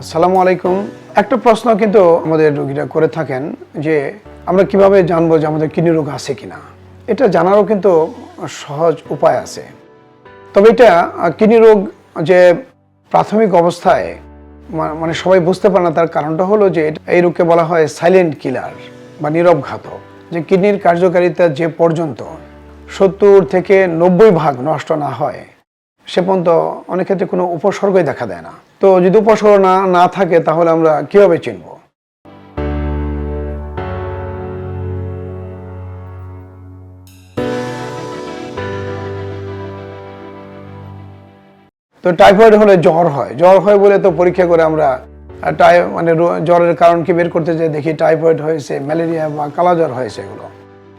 আসসালামু আলাইকুম। একটা প্রশ্ন কিন্তু আমাদের রোগীরা করে থাকেন যে, আমরা কীভাবে জানব যে আমাদের কিডনি রোগ আছে কিনা? এটা জানারও কিন্তু সহজ উপায় আছে। তবে এটা কিডনি রোগ যে প্রাথমিক অবস্থায় মানে সবাই বুঝতে পারে না, তার কারণটা হলো যে এই রোগকে বলা হয় সাইলেন্ট কিলার বা নীরব ঘাতক, যে কিডনির কার্যকারিতা যে পর্যন্ত সত্তর থেকে নব্বই ভাগ নষ্ট না হয়, সে পর্যন্ত অনেক ক্ষেত্রে কোনো উপসর্গই দেখা দেয় না। তো যদি উপসর্গ না না থাকে, তাহলে আমরা কীভাবে চিনব? তো টাইফয়েড হলে জ্বর হয়। জ্বর হয় বলে তো পরীক্ষা করে আমরা টাই মানে জ্বরের কারণ কি বের করতে যাই দেখি টাইফয়েড হয়েছে ম্যালেরিয়া বা কালা জ্বর হয়েছে এগুলো।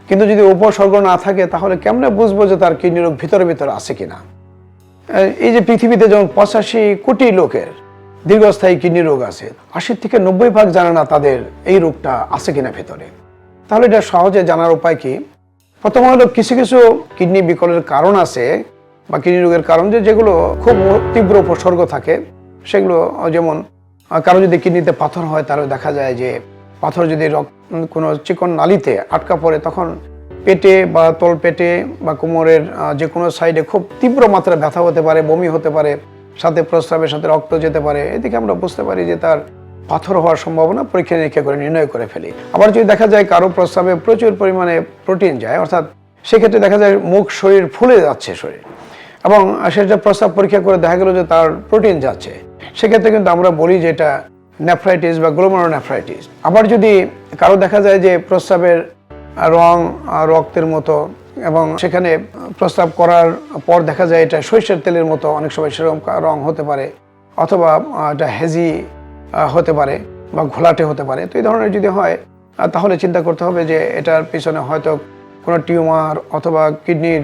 কিন্তু যদি উপসর্গ না থাকে, তাহলে কেমনে বুঝব যে তার কিডনি রোগ ভিতরে ভিতরে আছে কিনা? এই- যে পৃথিবীতে যেমন পঁচাশি কোটি লোকের দীর্ঘস্থায়ী কিডনি রোগ আছে আশি থেকে নব্বই ভাগ জানে না তাদের এই রোগটা আছে কিনা ভেতরে। তাহলে এটা সহজে জানার উপায় কি? প্রথম হলো কিছু কিছু কিডনি বিকলের কারণ আছে বা কিডনি রোগের কারণ যে যেগুলো খুব তীব্র উপসর্গ থাকে। সেগুলো যেমন কারও যদি কিডনিতে পাথর হয় তাহলে দেখা যায় যে পাথর যদি রক- উম, কোনো চিকন নালিতে আটকা পড়ে তখন পেটে বা তল পেটে বা কোমরের যে কোনো সাইডে খুব তীব্র মাত্রায় ব্যথা হতে পারে, বমি হতে পারে, সাথে প্রস্রাবের সাথে রক্ত যেতে পারে, এদিকে আমরা বুঝতে পারি যে তার পাথর হওয়ার সম্ভাবনা পরীক্ষা নিরীক্ষা করে নির্ণয় করে ফেলি। আবার যদি দেখা যায় কারও প্রস্রাবে প্রচুর পরিমাণে প্রোটিন যায়, অর্থাৎ সেক্ষেত্রে দেখা যায় মুখ, শরীর ফুলে যাচ্ছে শরীর এবং সেটা প্রস্রাব পরীক্ষা করে দেখা গেল যে তার প্রোটিন যাচ্ছে। সেক্ষেত্রে কিন্তু আমরা বলি যে এটা নেফ্রাইটিস বা গ্লোমারোনেফ্রাইটিস আবার যদি কারও দেখা যায় যে প্রস্রাবের রং রক্তের মতো এবং সেখানে প্রস্রাব করার পর দেখা যায় এটা সরিষার তেলের মতো অনেক সময় সেরকম রং হতে পারে অথবা এটা হেজি হতে পারে বা ঘোলাটে হতে পারে। তো এই ধরনের যদি হয় তাহলে চিন্তা করতে হবে যে এটার পিছনে হয়তো কোনো টিউমার অথবা কিডনির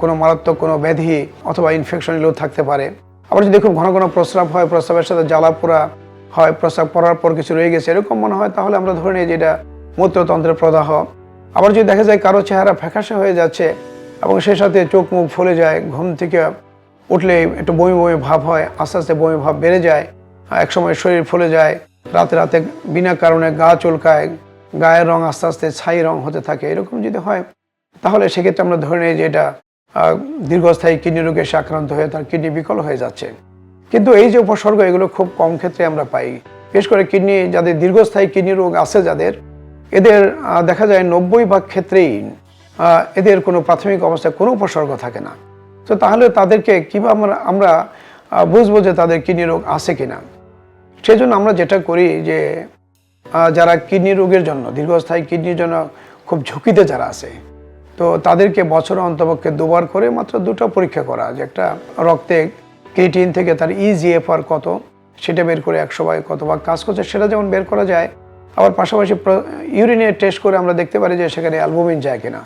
কোনো মারাত্মক কোনো ব্যাধি অথবা ইনফেকশন এগুলো থাকতে পারে। আবার যদি খুব ঘন ঘন প্রস্রাব হয়, প্রস্রাবের সাথে জ্বালা পোড়া হয়, প্রস্রাব করার পর কিছু রয়ে গেছে, এরকম মনে হয়, তাহলে আমরা ধরে নিই যে এটা মূত্রতন্ত্রের প্রদাহ আবার যদি দেখা যায় কারও চেহারা ফ্যাকাশে হয়ে যাচ্ছে এবং সেই সাথে চোখ মুখ ফুলে যায়, ঘুম থেকে উঠলে একটু বমি বমি ভাব হয়, আস্তে আস্তে বমি ভাব বেড়ে যায়, একসময় শরীর ফুলে যায়, রাতে রাতে বিনা কারণে গা চুলকায়, গায়ের রং আস্তে আস্তে ছাই রং হতে থাকে, এরকম যদি হয়, তাহলে সেক্ষেত্রে আমরা ধরে নিই যে এটা দীর্ঘস্থায়ী কিডনি রোগে সে আক্রান্ত হয়ে তার কিডনি বিকল হয়ে যাচ্ছে। কিন্তু এই যে উপসর্গ, এগুলো খুব কম ক্ষেত্রে আমরা পাই। বিশেষ করে কিডনি, যাদের দীর্ঘস্থায়ী কিডনি রোগ আছে যাদের এদের দেখা যায় নব্বই ভাগ ক্ষেত্রেই এদের কোনো প্রাথমিক অবস্থায় কোনো উপসর্গ থাকে না। তো তাহলে তাদেরকে কীভাবে আমরা আমরা বুঝব যে তাদের কিডনি রোগ আছে কিনা। সেই জন্য আমরা যেটা করি যে যারা কিডনি রোগের জন্য, দীর্ঘস্থায়ী কিডনির জন্য খুব ঝুঁকিতে যারা আছে, তো তাদেরকে বছর অন্তপক্ষে দুবার করে মাত্র দুটো পরীক্ষা করা, যে একটা রক্তে ক্রিটিন থেকে তার E ইজিএফআর কত, সেটা বের করে একশো বাই কত ভাগ কাজ করছে, সেটা যেমন বের করা যায় আবার পাশাপাশি ইউরিনের টেস্ট করে আমরা দেখতে পারি যে সেখানে অ্যালবুমিন যায় কিনা।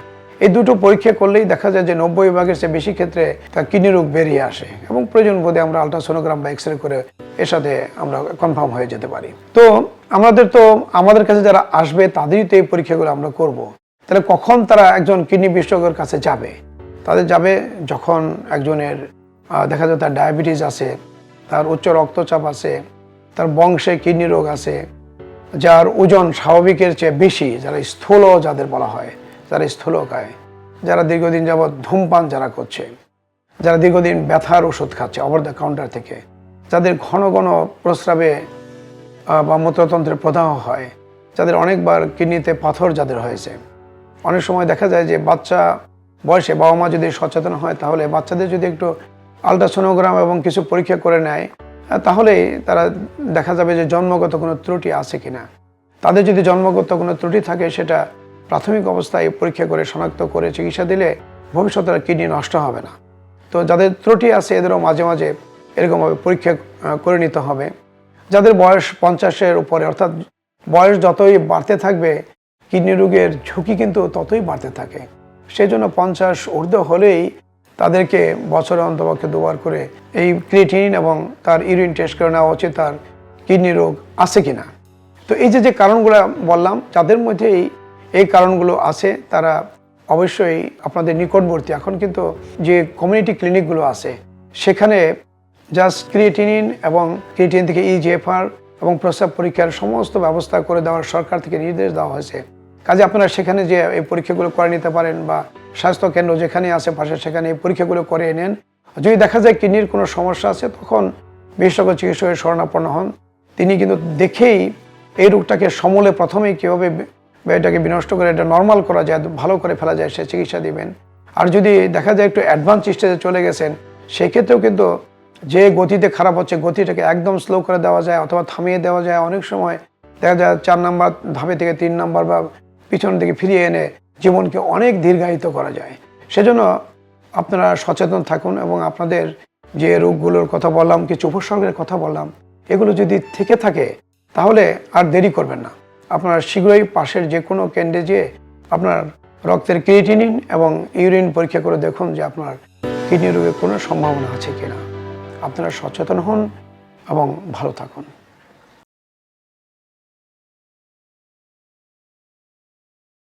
এই দুটো পরীক্ষা করলেই দেখা যায় যে নব্বই ভাগের চেয়ে বেশি ক্ষেত্রে তার কিডনি রোগ বেরিয়ে আসে এবং প্রয়োজন বোধে আমরা আলট্রাসোনোগ্রাম বা এক্স রে করে এর সাথে আমরা কনফার্ম হয়ে যেতে পারি। তো আমাদের তো, আমাদের কাছে যারা আসবে তাদেরই তো এই পরীক্ষাগুলো আমরা করব। তাহলে কখন তারা একজন কিডনি বিশেষজ্ঞের কাছে যাবে? তাদের যাবে যখন একজনের দেখা যায় তার ডায়াবেটিস আছে, তার উচ্চ রক্তচাপ আছে, তার বংশে কিডনি রোগ আছে যার ওজন স্বাভাবিকের চেয়ে বেশি, যারা স্থূল যাদের বলা হয়, যারা স্থূলকায়, যারা দীর্ঘদিন যাবৎ ধূমপান যারা করছে, যারা দীর্ঘদিন ব্যথার ওষুধ খাচ্ছে ওভার দ্য কাউন্টার থেকে, যাদের ঘন ঘন প্রস্রাবে বা মূত্রতন্ত্রে প্রদাহ হয়, যাদের অনেকবার কিডনিতে পাথর যাদের হয়েছে। অনেক সময় দেখা যায় যে বাচ্চা বয়সে বাবা মা যদি সচেতন হয়, তাহলে বাচ্চাদের যদি একটু আলট্রাসোনোগ্রাম এবং কিছু পরীক্ষা করে নেয় আহ, তাহলেই তারা দেখা যাবে যে জন্মগত কোনো ত্রুটি আছে কিনা। তাদের যদি জন্মগত কোনো ত্রুটি থাকে সেটা প্রাথমিক অবস্থায় পরীক্ষা করে শনাক্ত করে চিকিৎসা দিলে ভবিষ্যতে কিডনি নষ্ট হবে না। তো যাদের ত্রুটি আছে এদেরও মাঝে মাঝে এরকমভাবে পরীক্ষা করে নিতে হবে। যাদের বয়স পঞ্চাশের উপরে অর্থাৎ বয়স যতই বাড়তে থাকবে কিডনি রোগের ঝুঁকি কিন্তু ততই বাড়তে থাকে। সেই জন্য পঞ্চাশ ঊর্ধ্ব হলেই তাদেরকে বছরে অন্তপক্ষে দুবার করে এই ক্রিয়েটিন এবং তার ইউরিন টেস্ট করে নেওয়া উচিত, তার কিডনি রোগ আছে কি না তো এই যে যে কারণগুলো বললাম, যাদের মধ্যে এই এই কারণগুলো আছে, তারা অবশ্যই আপনাদের নিকটবর্তী। এখন কিন্তু যে কমিউনিটি ক্লিনিকগুলো আছে, সেখানে জাস্ট ক্রিয়েটিনিন এবং ক্রিয়েটিন থেকে E ইজিএফআর এবং প্রস্রাব পরীক্ষার সমস্ত ব্যবস্থা করে দেওয়ার সরকার থেকে নির্দেশ দেওয়া হয়েছে। কাজে আপনারা সেখানে যে এই পরীক্ষাগুলো করে নিতে পারেন বা স্বাস্থ্য কেন্দ্র যেখানে আশেপাশে সেখানে এই পরীক্ষাগুলো করে নেন। যদি দেখা যায় কিডনির কোনো সমস্যা আছে, তখন বিশেষজ্ঞ চিকিৎসকের শরণাপন্ন হন। তিনি কিন্তু দেখেই এই রোগটাকে সমূলে প্রথমেই কীভাবে এটাকে বিনষ্ট করে, এটা নর্মাল করা যায়, ভালো করে ফেলা যায়, সে চিকিৎসা দিবেন। আর যদি দেখা যায় একটু অ্যাডভান্স স্টেজে চলে গেছেন, সেক্ষেত্রেও কিন্তু যে গতিতে খারাপ হচ্ছে, গতিটাকে একদম স্লো করে দেওয়া যায় অথবা থামিয়ে দেওয়া যায়। অনেক সময় দেখা যায় চার নাম্বার ধাপে থেকে তিন নাম্বার বা পিছন দিকে ফিরিয়ে এনে জীবনকে অনেক দীর্ঘায়িত করা যায়। সেজন্য আপনারা সচেতন থাকুন এবং আপনাদের যে রোগগুলোর কথা বললাম, কিছু উপসর্গের কথা বললাম, এগুলো যদি থেকে থাকে, তাহলে আর দেরি করবেন না। আপনারা শীঘ্রই পাশের যে কোনো কেন্দ্রে যেয়ে আপনার রক্তের ক্রিয়েটিনিন এবং ইউরিন পরীক্ষা করে দেখুন যে আপনার কিডনি রোগের কোনো সম্ভাবনা আছে কিনা। আপনারা সচেতন হন এবং ভালো থাকুন।